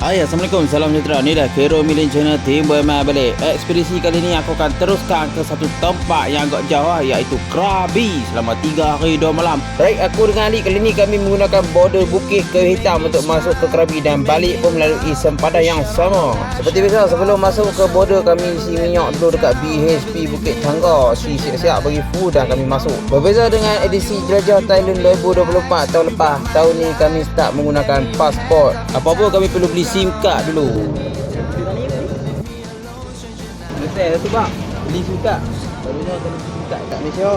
Hai Assalamualaikum. Salam sejahtera. Ni dah Kero Milin Channel. Tim Boy balik. Ekspedisi kali ni Aku akan teruskan ke satu tempat Yang agak jauh lah, Iaitu Krabi. Selama 3 hari 2 malam. Baik aku dengan Ali Kali ni kami menggunakan Border Bukit ke hitam Untuk masuk ke Krabi Dan balik pun melalui Sempadan yang sama. Seperti biasa Sebelum masuk ke border Kami isi minyak dulu Dekat BHP Bukit Tangga. Si siap-siap bagi food Dan kami masuk. Berbeza dengan edisi Jelajah Thailand 2024 Tahun lepas Tahun ni kami start menggunakan pasport. Apa-apa kami perlu beli SIM card dulu. Betul tu bang. Beli SIM card. Selalunya kena beli SIM card kat Malaysia.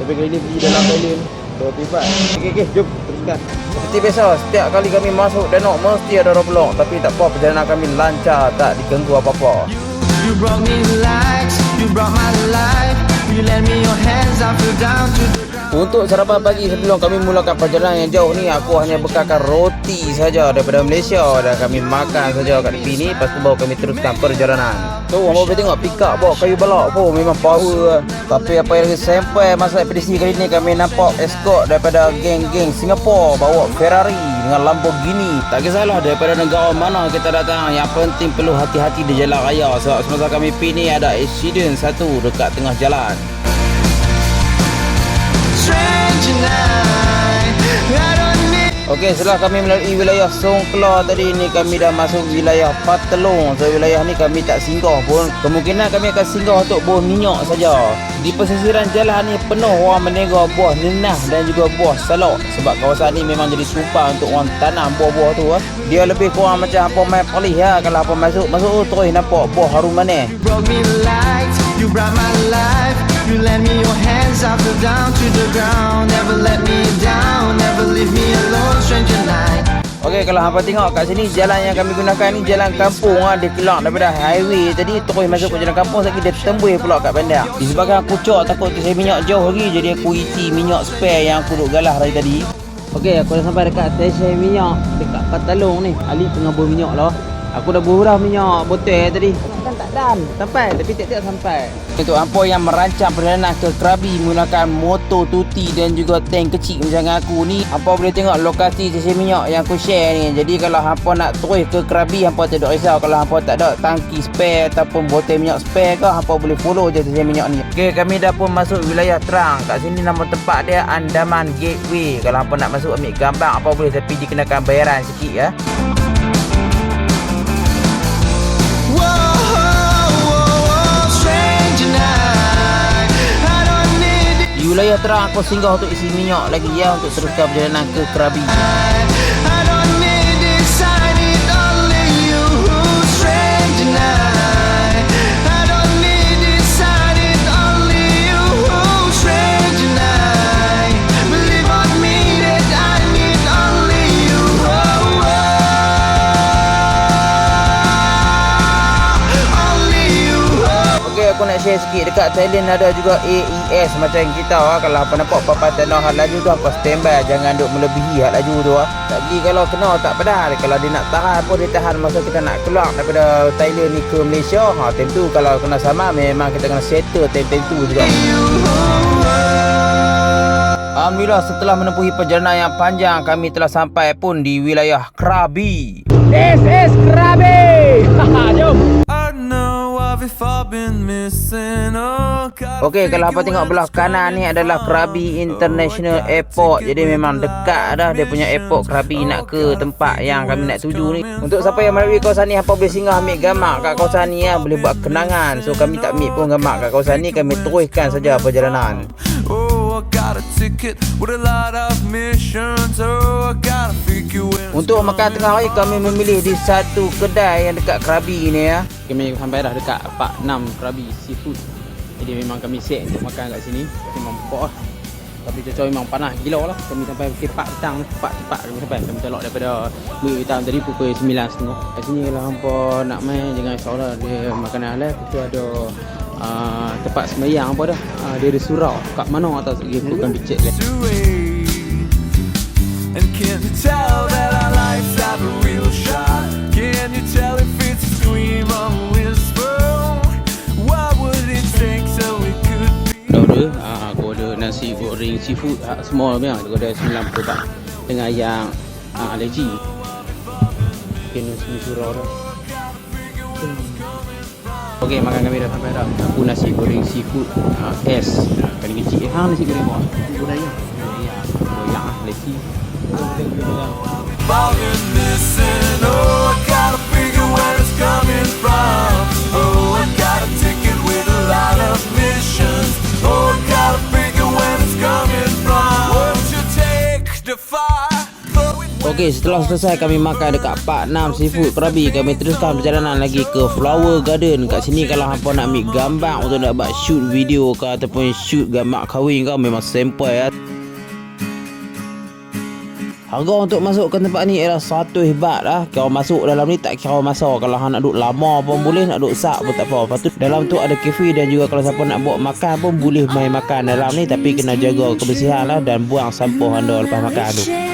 Tapi kali ni beli dalam Thailand. Dua pipat. Okey okey jom teruskan. Seperti biasa, setiap kali kami masuk Danok mesti ada roadblock Tapi tak apa, perjalanan kami lancar, tak diganggu apa-apa You brought me lights, you brought my life. You lend me your hands, I feel down to the Untuk sarapan pagi sebelum kami mulakan perjalanan yang jauh ni Aku hanya bekalkan roti saja daripada Malaysia Dan kami makan saja kat tepi ni. Lepas tu baru kami teruskan perjalanan. Tu orang boleh tengok pick up bawa kayu balak pun Memang power. Tapi apa yang sampai masa ekspedisi kali ni Kami nampak escort daripada geng-geng Singapura Bawa Ferrari dengan Lamborghini. Tak kisahlah daripada negara mana kita datang Yang penting perlu hati-hati di jalan raya. Sebab semasa kami pergi ni ada accident satu dekat tengah jalan Okey, setelah kami melalui wilayah Songkla tadi ni kami dah masuk wilayah Patelong. So wilayah ni kami tak singgah pun. Kemungkinan kami akan singgah untuk buah minyak saja. Di pesisiran jalan ni penuh orang menega buah nenah dan juga buah salok. Sebab kawasan ni memang jadi sumpah untuk orang tanam buah-buah tu. ah. Dia lebih kurang macam apa main pelih lah. Kalau apa masuk, masuk tu terus nampak buah harum manis. You brought me lights, you brought my life. You lend me your hands, I feel down to the ground. Never let me down, never leave me alone, stranger night. Okey kalau hampa tengok kat sini jalan yang kami gunakan ni jalan kampung ah dia keluar daripada highway tadi terus masuk ke jalan kampung lagi dia tembus pula kat bandar. Disebabkan aku cok takut tu saya minyak jauh lagi jadi aku isi minyak spare yang aku duk galah dari tadi. Okey aku dah sampai dekat stesen minyak dekat Patalong ni. Ali tengah buah minyak lah. Aku dah buah dah minyak botol tadi. Dan sampai tapi tiap-tiap sampai. Untuk hampa yang merancang perjalanan ke Krabi menggunakan motor tuti dan juga tank kecil macam aku ni, hampa boleh tengok lokasi stesen minyak yang aku share ni. Jadi kalau hampa nak terus ke Krabi, hampa tak ada risau. Kalau hampa tak ada tangki spare ataupun botol minyak spare ke, hampa boleh follow je stesen minyak ni. Okey, kami dah pun masuk wilayah terang. Kat sini nama tempat dia Andaman Gateway. Kalau hampa nak masuk ambil gambar, hampa boleh tapi dikenakan bayaran sikit ya. Wilayah terang aku singgah untuk isi minyak lagi ya untuk teruskan perjalanan ke Krabi. Share sikit dekat Thailand ada juga AES macam kita ah kalau apa nampak papan tanah hal laju tu apa standby jangan duk melebihi hal laju tu ah. Lagi kalau kena tak pedal kalau dia nak tahan pun dia tahan masa kita nak keluar daripada Thailand ni ke Malaysia ha time tu kalau kena sama memang kita kena settle time-time tu juga. Alhamdulillah setelah menempuhi perjalanan yang panjang kami telah sampai pun di wilayah Krabi. This is Krabi. Jom. Okey, kalau apa tengok belah kanan ni adalah Krabi International Airport. Jadi memang dekat dah dia punya airport Krabi nak ke tempat yang kami nak tuju ni. Untuk siapa yang melalui kawasan ni, apa boleh singgah ambil gambar kat kawasan ni ya, boleh buat kenangan. So kami tak ambil pun gambar kat kawasan ni, kami teruskan saja perjalanan. Oh. Oh, Untuk makan tengah hari kami memilih di satu kedai yang dekat Krabi ni ya. Kami sampai dah dekat Pak 6 Krabi Seafood. Jadi memang kami set untuk makan kat sini. Memang pokok lah. Tapi cuaca memang panas gila lah. Kami sampai 4 petang ni. 4 cepat kami sampai. Kami telok daripada Bukit Hitam tadi pukul 9.30. Kat sini kalau hampa nak main jangan risau lah. Dia makanan halal. Kita ada uh, tempat sembahyang apa dah. Uh, dia ada surau. Kat mana atas dia. to wait. And can you tell that our lives have a real shot? Goreng seafood uh, Small punya order 90 baht Dengan yang uh, allergy chicken semi surau dah. Okey, makan kami dah sampai dah. Aku nasi goreng seafood uh, S. Paling kecil. Eh, hang nasi goreng apa? Budaya. Ya, goyang ah, lesi. Falling missing. Oh, Okey, setelah selesai kami makan dekat Pak Nam Seafood Krabi, kami teruskan perjalanan lagi ke Flower Garden. Kat sini kalau hampa nak ambil gambar untuk nak buat shoot video ke ataupun shoot gambar kahwin kau memang sempoi ya. Harga untuk masuk ke tempat ni ialah 100 baht lah. Kau masuk dalam ni tak kira masa. Kalau hang nak duduk lama pun boleh, nak duduk sak pun tak apa. Lepas tu dalam tu ada kafe dan juga kalau siapa nak buat makan pun boleh main makan dalam ni. Tapi kena jaga kebersihan lah dan buang sampah anda lepas makan tu.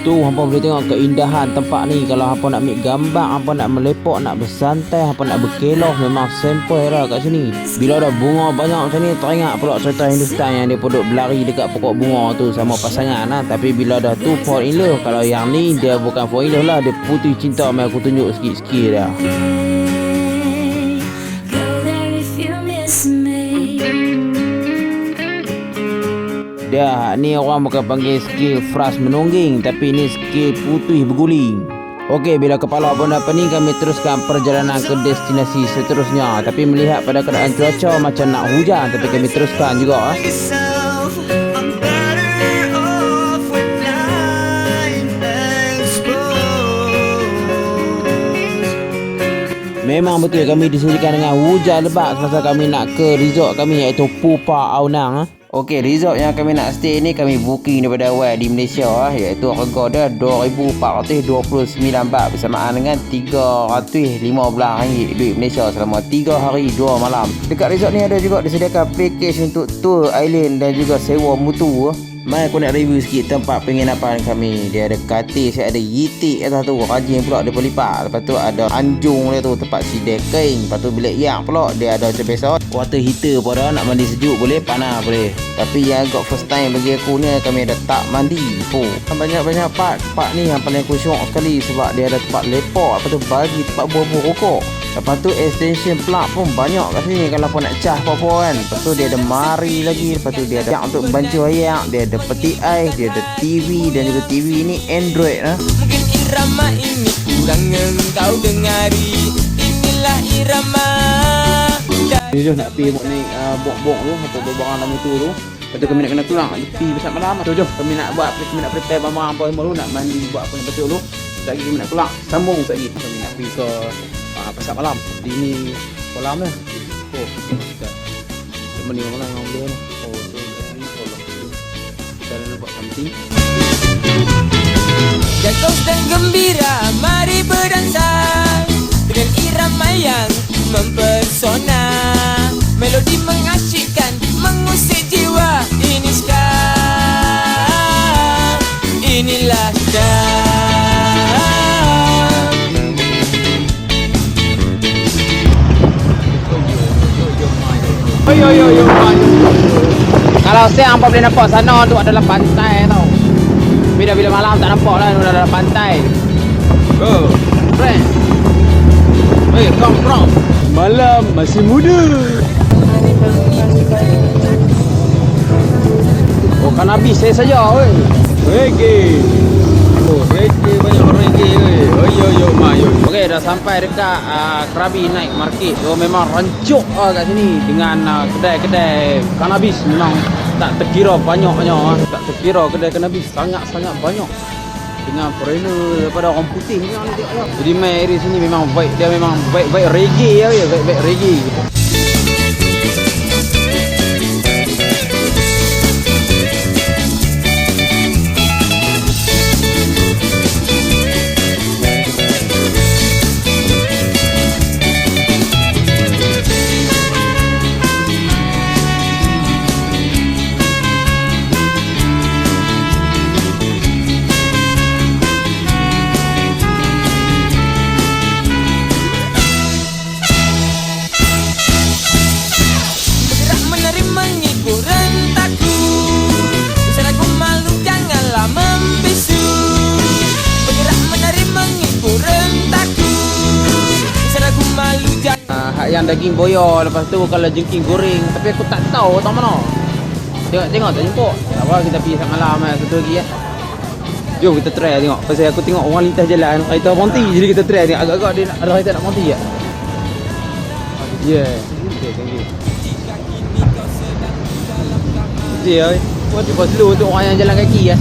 Tu hampa boleh tengok keindahan tempat ni. Kalau hampa nak ambil gambar Hampa nak melepak Nak bersantai Hampa nak berkeloh Memang sempoi lah kat sini. Bila ada bunga banyak macam ni Teringat pula cerita Hindustan Yang dia duduk berlari dekat pokok bunga tu Sama pasangan lah Tapi bila dah tu fall in love Kalau yang ni Dia bukan fall in love lah Dia putih cinta Mari aku tunjuk sikit-sikit dah Dah ni orang bukan panggil skill fras menungging Tapi ni skill putih berguling. Okey, bila kepala pun dah pening kami teruskan perjalanan ke destinasi seterusnya. Tapi melihat pada keadaan cuaca macam nak hujan Tapi kami teruskan juga ah. Memang betul kami disediakan dengan hujan lebat Semasa kami nak ke resort kami iaitu Pupa Aunang ah. Okey, resort yang kami nak stay ni kami booking daripada awal di Malaysia ah, iaitu harga dia RM2,429 baht bersamaan dengan RM315 duit Malaysia selama 3 hari 2 malam. Dekat resort ni ada juga disediakan package untuk tour island dan juga sewa mutu ah. Mai aku nak review sikit tempat penginapan kami. Dia ada katil, saya ada yitik atas tu. Rajin pula dia berlipat. Lepas tu ada anjung dia tu tempat sidai kain. Lepas tu bilik yang pula dia ada macam biasa. Water heater pun ada. Nak mandi sejuk boleh, panas boleh. Tapi yang agak first time bagi aku ni kami ada tak mandi. Oh, banyak-banyak part. Part ni yang paling aku syok sekali sebab dia ada tempat lepak. Lepas tu bagi tempat buah-buah rokok. Lepas tu extension plug pun banyak kat sini kalau pun nak cas apa-apa kan. Lepas tu dia ada mari lagi. Lepas tu dia ada yang untuk bancuh ayak. Dia ada peti ais. Dia ada TV dan juga TV ni Android lah. Mungkin irama ini kurang engkau dengari Inilah irama Ni jom nak pergi buat naik uh, bok-bok tu. Atau barang dalam itu tu. Lepas tu kami nak kena keluar. Pergi besar malam. Tu jom kami nak buat. Kami nak prepare barang-barang apa semua dulu. Nak mandi buat apa yang betul dulu. Sekejap lagi kami nak keluar. Sambung sekejap lagi. Kami nak pergi ke uh, pasar malam. Di ni kolam lah. Oh, kita. Teman ni yang boleh ni. Oh, tu kat kolam. Kita nak buat something. Jatuh dan gembira mari berdansa Dengan irama yang mempersona Melodi mengasyikkan mengusik jiwa Kalau siang apa boleh nampak sana tu adalah pantai tau. Bila bila malam tak nampak lah tu adalah pantai. Oh, friend. Hey, come from. Malam masih muda. Oh, kan habis saya saja weh. Reggae. Oh, reggae banyak reggae weh. yo yo ma yo. Okey dah sampai dekat uh, Krabi Night Market. So memang rancuk uh, kat sini dengan uh, kedai-kedai kanabis memang tak terkira banyaknya uh. tak terkira kedai kanabis sangat-sangat banyak dengan foreigner daripada orang putih ni. Jadi main area sini memang baik dia memang baik-baik reggae ya, ya baik-baik reggae. Yang daging boyor lepas tu kalau jengking goreng tapi aku tak tahu tak mana. Tengok tengok tak jemput. Tak apa kita pergi sang malam eh satu lagi eh. Jom kita try tengok. Pasal aku tengok orang lintas jalan kereta berhenti jadi kita try tengok agak-agak dia ada kereta nak berhenti ya. Yeah. Okay, thank you. Buat dia slow untuk orang yang jalan kaki ya.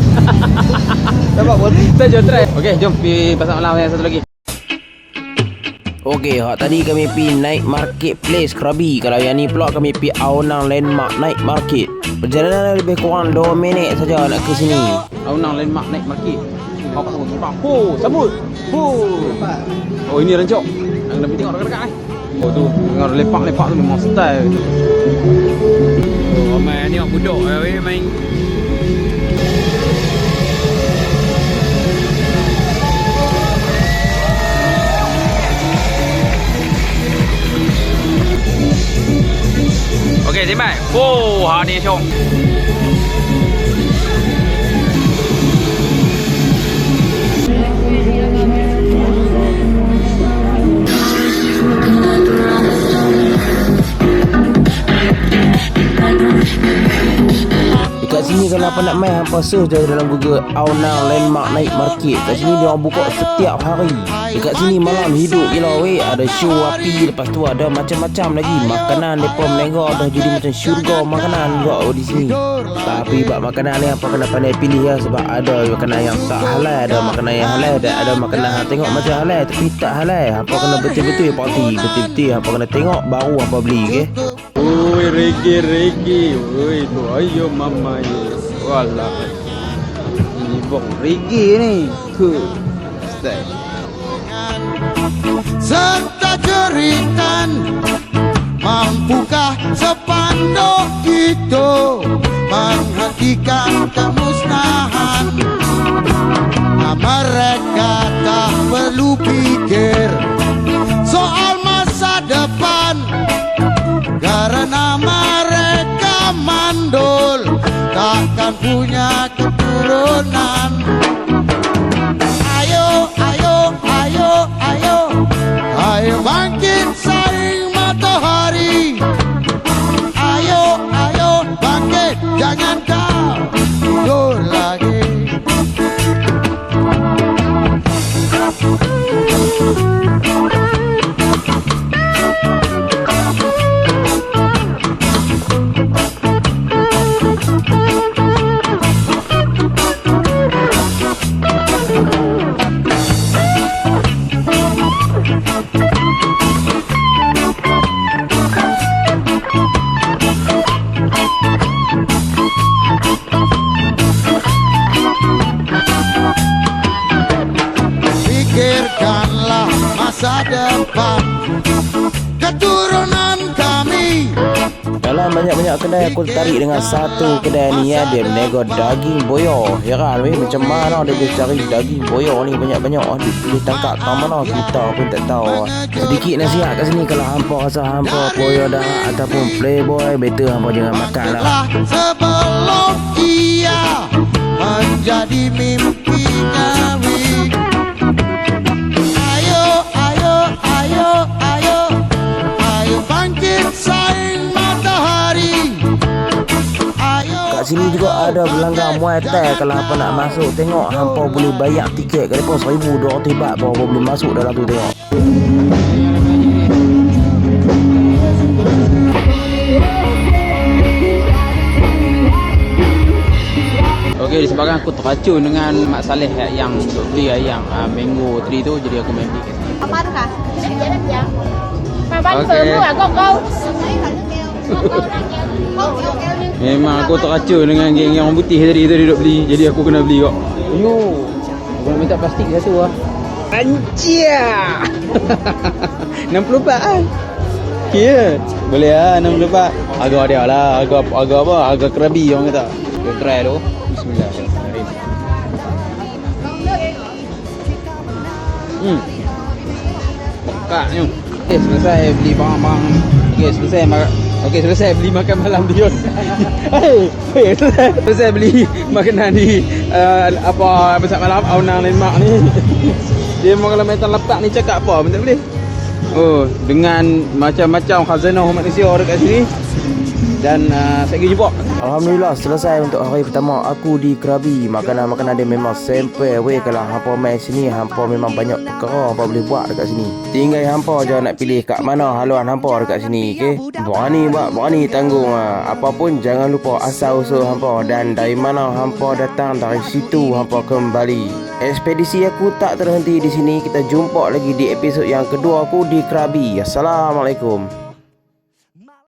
Dapat buat. Kita jom try. Okey, jom pergi pasar malam yang satu lagi. Okey, hak tadi kami pi naik marketplace Krabi. Kalau yang ni pula kami pi Aonang Landmark Night Market. Perjalanan lebih kurang 2 minit saja nak ke sini. Aonang Landmark Night Market. Kau kat sambut. Ho. Oh, ini rancok. Yang nak pergi tengok dekat-dekat eh. Oh tu, tengok lepak-lepak tu memang style. Oh, main tengok budak eh main แม่โอ้ sini kalau apa nak main hampa search je dalam Google Aonang Landmark Night Market. Kat sini dia buka setiap hari. Dekat sini malam hidup gila weh. Ada show api lepas tu ada macam-macam lagi makanan depa menengok dah jadi macam syurga makanan juga di sini. Tapi bab makanan ni apa kena pandai pilih ya sebab ada makanan yang tak halal, ada makanan yang halal dan ada makanan hang tengok macam halal tapi tak halal. Apa kena betul-betul ya parti, betul-betul apa kena tengok baru apa beli. Oi reggae reggae tu ayo mama ye Walah. Ini bong reggae ni. Tu. Style serta jeritan Mampukah sepanduk itu? Menghentikan kemusnahan. Nah, Mereka tak perlu pikir Soal masa depan. Karena mereka mandul Takkan punya keturunan kedai aku tertarik dengan satu kedai ni ya Dia menego daging boyor. Heran weh macam mana dia boleh cari daging boyor ni? Banyak-banyak Dia boleh tangkap kat mana kita pun tak tahu Sedikit nasihat kat sini kalau hampa rasa hampa boyor dah Ataupun playboy better hampa jangan makan Lah. Sebelum ia menjadi mimpi sini juga ada gelanggang Muay Thai kalau hampa nak masuk tengok hampa boleh bayar tiket ke depa 1200 baht baru boleh masuk dalam tu tengok. Okey, disebabkan aku teracun dengan Mak Saleh yang duk beli yang uh, mango tree tu jadi aku main beli kat sini. Apa tu kah? Mà bánh Ok. phượng mua à con câu Memang aku teracun dengan geng yang orang putih tadi tadi duk beli. Jadi aku kena beli kok. Ayo. Aku nak minta plastik satu ah. Anjia. 60 baht ah. Kira. Boleh ah 60 baht. Harga dia lah. Harga harga apa? Harga kerabi orang kata. Kita try dulu. Bismillahirrahmanirrahim. Hmm. Pekaknya. Okey, selesai beli barang-barang. Okey, selesai makan. Okey, selesai beli makan malam dia. Hei, hei, selesai, selesai beli makanan di uh, apa besar malam Aunang Landmark ni. Dia memang kalau metal letak ni cakap apa pun tak boleh. Oh, dengan macam-macam khazanah manusia dekat sini. Dan uh, saya pergi jumpa. Alhamdulillah selesai untuk hari pertama aku di Krabi. Makanan-makanan dia memang sampai weh kalau hampa main sini hampa memang banyak perkara hampa boleh buat dekat sini. Tinggal hampa je nak pilih kat mana haluan hampa dekat sini, okey? Berani buat, berani tanggung ah. Apapun jangan lupa asal usul hampa dan dari mana hampa datang dari situ hampa kembali. Ekspedisi aku tak terhenti di sini. Kita jumpa lagi di episod yang kedua aku di Krabi. Assalamualaikum.